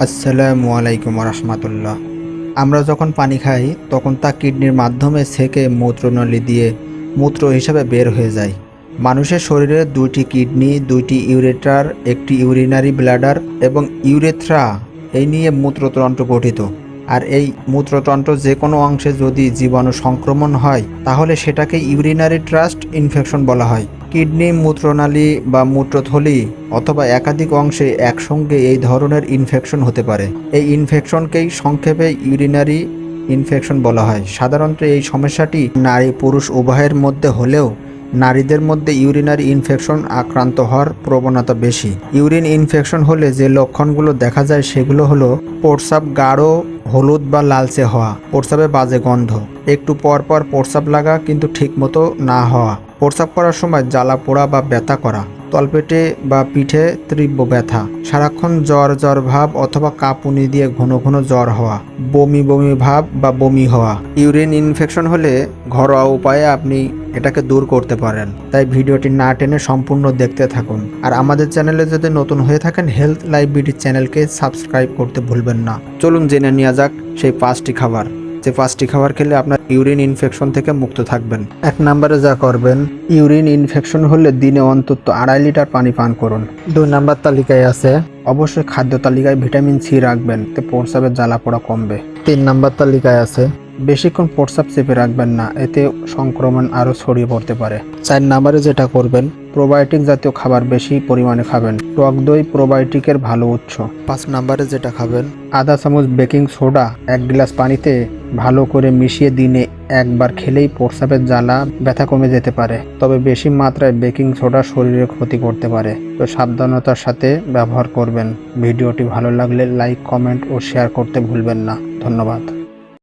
আসসালামু আলাইকুম রহমতুল্লাহ। আমরা যখন পানি খাই, তখন তা কিডনির মাধ্যমে সেকে মূত্রনলী দিয়ে মূত্র হিসাবে বের হয়ে যায়। মানুষের শরীরে দুইটি কিডনি, দুইটি ইউরেটার, একটি ইউরিনারি ব্লাডার এবং ইউরেথ্রা, এই নিয়ে মূত্রতন্ত্র গঠিত। আর এই মূত্রতন্ত্র যে কোনো অংশে যদি জীবাণু সংক্রমণ হয়, তাহলে সেটাকে ইউরিনারি ট্রাস্ট ইনফেকশন বলা হয়। কিডনি, মূত্রনালী বা মূত্রথলি অথবা একাধিক অংশে একসঙ্গে এই ধরনের ইনফেকশন হতে পারে। এই ইনফেকশনকেই সংক্ষেপে ইউরিনারি ইনফেকশন বলা হয়। সাধারণত এই সমস্যাটি নারী পুরুষ উভয়ের মধ্যে হলেও নারীদের মধ্যে ইউরিনারি ইনফেকশন আক্রান্ত হওয়ার প্রবণতা বেশি। ইউরিন ইনফেকশন হলে যে লক্ষণগুলো দেখা যায় সেগুলো হলো প্রস্রাব গাঢ়, হলুদ বা লালচে হওয়া, প্রস্রাবে বাজে গন্ধ, একটু পরপর পর প্রস্রাব লাগা কিন্তু ঠিকমতো না হওয়া, প্রস্রাব করার সময় জ্বালা পোড়া বা ব্যথা করা তলপেটে বা পিঠে তীব্র ব্যথা। সারাক্ষণ জ্বর জ্বর ভাব অথবা কাঁপুনি দিয়ে ঘন ঘন জ্বর হওয়া, বমি বমি ভাব বা বমি হওয়া। ইউরিন ইনফেকশন হলে ঘরোয়া উপায়ে আপনি এটাকে দূর করতে পারেন। তাই ভিডিওটি না টেনে সম্পূর্ণ দেখতে থাকুন। আর আমাদের চ্যানেলে যদি নতুন হয়ে থাকেন, হেলথ লাইভ বিডি চ্যানেলকে সাবস্ক্রাইব করতে ভুলবেন না। চলুন জেনে নেওয়া যাক সেই পাঁচটি খাবার। যে পাঁচটি খাবার খেলে আপনার ইউরিন ইনফেকশন থেকে মুক্ত থাকবেন। এক নম্বরে যা করবেন, ইউরিন ইনফেকশন হলে দিনে অন্তত আড়াই লিটার পানি পান করুন। দুই নাম্বার তালিকায় আছে, অবশ্যই খাদ্য তালিকায় ভিটামিন সি রাখবেন, এতে প্রস্রাবের জ্বালা পোড়া কমবে। তিন নাম্বার তালিকায় আছে, বেশিক্ষণ প্রস্রাব চেপে রাখবেন না, এতে সংক্রমণ আরও ছড়িয়ে পড়তে পারে। চার নাম্বারে যেটা করবেন প্রোবায়োটিক জাতীয় খাবার বেশি পরিমাণে খাবেন। টক দই প্রোবায়োটিকের ভালো উৎস। পাঁচ নাম্বারে যেটা খাবেন? আধা চামচ বেকিং সোডা এক গ্লাস পানিতে ভালো করে মিশিয়ে দিনে একবার খেলেই প্রস্রাবের জ্বালা ব্যথা কমে যেতে পারে। তবে বেশি মাত্রায় বেকিং সোডা শরীরে ক্ষতি করতে পারে। তো সাবধানতার সাথে ব্যবহার করবেন। ভিডিওটি ভালো লাগলে লাইক কমেন্ট ও শেয়ার করতে ভুলবেন না। ধন্যবাদ।